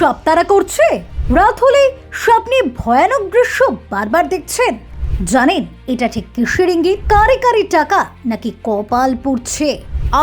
সব তারা করছে? রাত হলে স্বপ্নে ভয়ানক দৃশ্য বারবার দেখছেন। জানেন, এটা ঠিক কিসের ইঙ্গিত? কারে কারে টাকা নাকি কপাল পুড়ছে?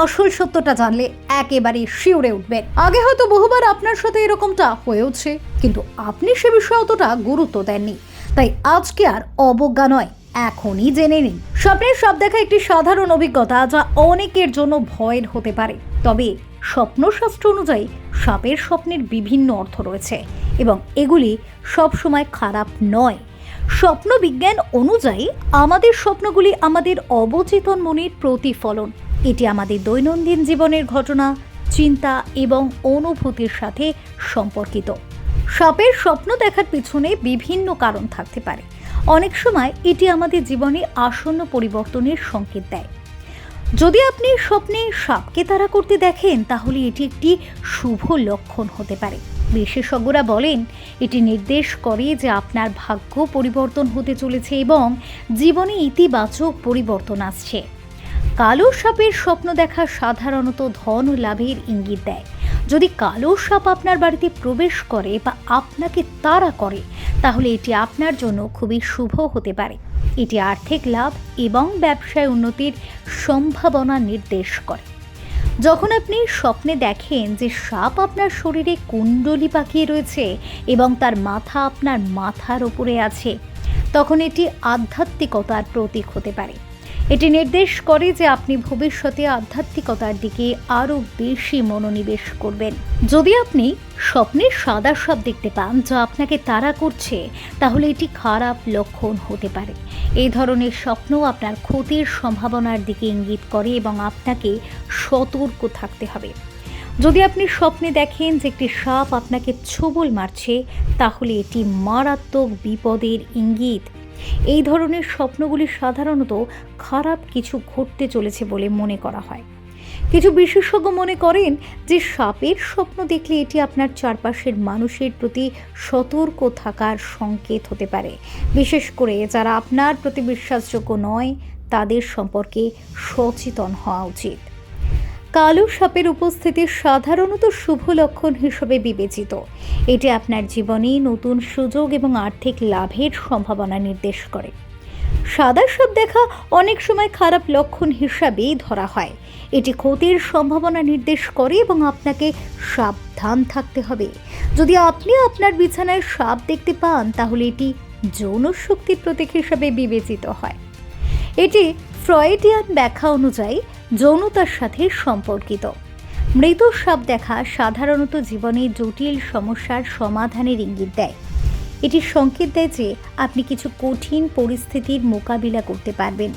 আসল সত্যটা জানলে একেবারে শিউরে উঠবেন। আগে হয়তো বহুবার আপনার সাথে এরকমটা হয়েওছে, কিন্তু আপনি সে বিষয়ে অতটা গুরুত্ব দেননি। তাই আজকে আর অবজ্ঞা নয়, এখনই জেনে নিন। স্বপ্নের সব দেখা একটি সাধারণ অভিজ্ঞতা যা অনেকের জন্য ভয়ের হতে পারে। তবে স্বপ্নশাস্ত্র অনুযায়ী সাপের স্বপ্নের বিভিন্ন অর্থ রয়েছে এবং এগুলি সবসময় খারাপ নয়। স্বপ্ন বিজ্ঞান অনুযায়ী আমাদের স্বপ্নগুলি আমাদের অবচেতন মনের প্রতিফলন। এটি আমাদের দৈনন্দিন জীবনের ঘটনা, চিন্তা এবং অনুভূতির সাথে সম্পর্কিত। সাপের স্বপ্ন দেখার পিছনে বিভিন্ন কারণ থাকতে পারে। অনেক সময় এটি আমাদের জীবনে আসন্ন পরিবর্তনের সংকেত দেয়। যদি আপনি স্বপ্নে সাপকে তাড়া করতে দেখেন, তাহলে এটি একটি শুভ লক্ষণ হতে পারে। বিশেষজ্ঞরা বলেন, এটি নির্দেশ করে যে আপনার ভাগ্য পরিবর্তন হতে চলেছে এবং জীবনে ইতিবাচক পরিবর্তন আসছে। কালো সাপের স্বপ্ন দেখা সাধারণত ধন লাভের ইঙ্গিত দেয়। যদি কালো সাপ আপনার বাড়িতে প্রবেশ করে বা আপনাকে তাড়া করে, তাহলে এটি আপনার জন্য খুবই শুভ হতে পারে। এটি আর্থিক লাভ এবং ব্যবসায় উন্নতির সম্ভাবনা নির্দেশ করে। যখন আপনি স্বপ্নে দেখেন যে সাপ আপনার শরীরে কুণ্ডলি পাকিয়ে রয়েছে এবং তার মাথা আপনার মাথার ওপরে আছে, তখন এটি আধ্যাত্মিকতার প্রতীক হতে পারে। এটি নির্দেশ করে যে আপনি ভবিষ্যতে আধ্যাত্মিকতার দিকে আরও বেশি মনোনিবেশ করবেন। যদি আপনি স্বপ্নের সাদা সাপ দেখতে পান যা আপনাকে তাড়া করছে, তাহলে এটি খারাপ লক্ষণ হতে পারে। এই ধরনের স্বপ্ন আপনার ক্ষতির সম্ভাবনার দিকে ইঙ্গিত করে এবং আপনাকে সতর্ক থাকতে হবে। যদি আপনি স্বপ্নে দেখেন যে একটি সাপ আপনাকে ছোবল মারছে, তাহলে এটি মারাত্মক বিপদের ইঙ্গিত এই ধরনের স্বপ্নগুলি সাধারণত খারাপ কিছু ঘটতে চলেছে বলে মনে করা হয়। কিছু বিশেষজ্ঞ মনে করেন যে সাপের স্বপ্ন দেখলে এটি আপনার চারপাশের মানুষের প্রতি সতর্ক থাকার সংকেত হতে পারে। বিশেষ করে যারা আপনার প্রতি বিশ্বাসযোগ্য নয়, তাদের সম্পর্কে সচেতন হওয়া উচিত। কালো সাপের উপস্থিতি সাধারণত শুভ লক্ষণ হিসেবে বিবেচিত। এটি আপনার জীবনে নতুন সুযোগ এবং আর্থিক লাভের সম্ভাবনা নির্দেশ করে। সাদা সাপ দেখা অনেক সময় খারাপ লক্ষণ হিসাবেই ধরা হয়। এটি ক্ষতির সম্ভাবনা নির্দেশ করে এবং আপনাকে সাবধান থাকতে হবে। যদি আপনি আপনার বিছানায় সাপ দেখতে পান, তাহলে এটি যৌন শক্তির প্রতীক হিসাবে বিবেচিত হয়। এটি ফ্রয়েডিয়ান ব্যাখ্যা অনুযায়ী যৌনতার সাথে সম্পর্কিত। মৃত সাপ দেখা সাধারণত জীবনে জটিল সমস্যার সমাধানের ইঙ্গিত দেয়। এটি সংকেত দেয় যে আপনি কিছু কঠিন পরিস্থিতির মোকাবিলা করতে পারবেন।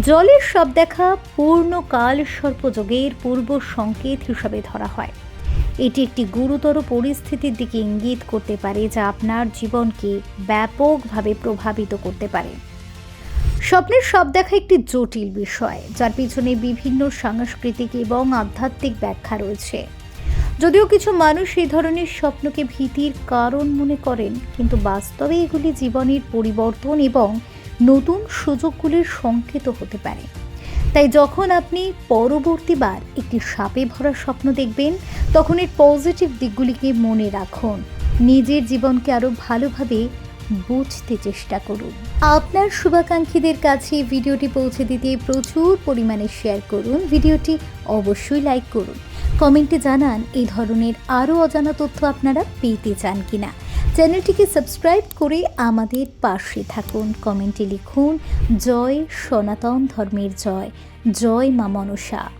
জলের সাপ দেখা পূর্ণকাল সর্পযোগের পূর্ব সংকেত হিসাবে ধরা হয়। এটি একটি গুরুতর পরিস্থিতির দিকে ইঙ্গিত করতে পারে যা আপনার জীবনকে ব্যাপকভাবে প্রভাবিত করতে পারে। স্বপ্নের সব দেখা একটি জটিল বিষয়, যার পিছনে বিভিন্ন সাংস্কৃতিক এবং আধ্যাত্মিক ব্যাখ্যা রয়েছে। যদিও কিছু মানুষ এই ধরনের স্বপ্নকে ভীতির কারণ মনে করেন, কিন্তু বাস্তবে এগুলি জীবনের পরিবর্তন এবং নতুন সুযোগগুলির সংকেত হতে পারে। তাই যখন আপনি পরবর্তীবার একটি সাপে ভরা স্বপ্ন দেখবেন, তখন এর পজিটিভ দিকগুলিকে মনে রাখুন। নিজের জীবনকে আরও ভালোভাবে বুঝতে চেষ্টা করুন। আপনার শুভাকাঙ্ক্ষীদের কাছে ভিডিওটি পৌঁছে দিতে প্রচুর পরিমাণে শেয়ার করুন। ভিডিওটি অবশ্যই লাইক করুন। কমেন্টে জানান এই ধরনের আরও অজানা তথ্য আপনারা পেতে চান কিনা। চ্যানেলটিকে সাবস্ক্রাইব করে আমাদের পাশে থাকুন। কমেন্টে লিখুন, জয় সনাতন ধর্মের জয়। জয় মা মনসা।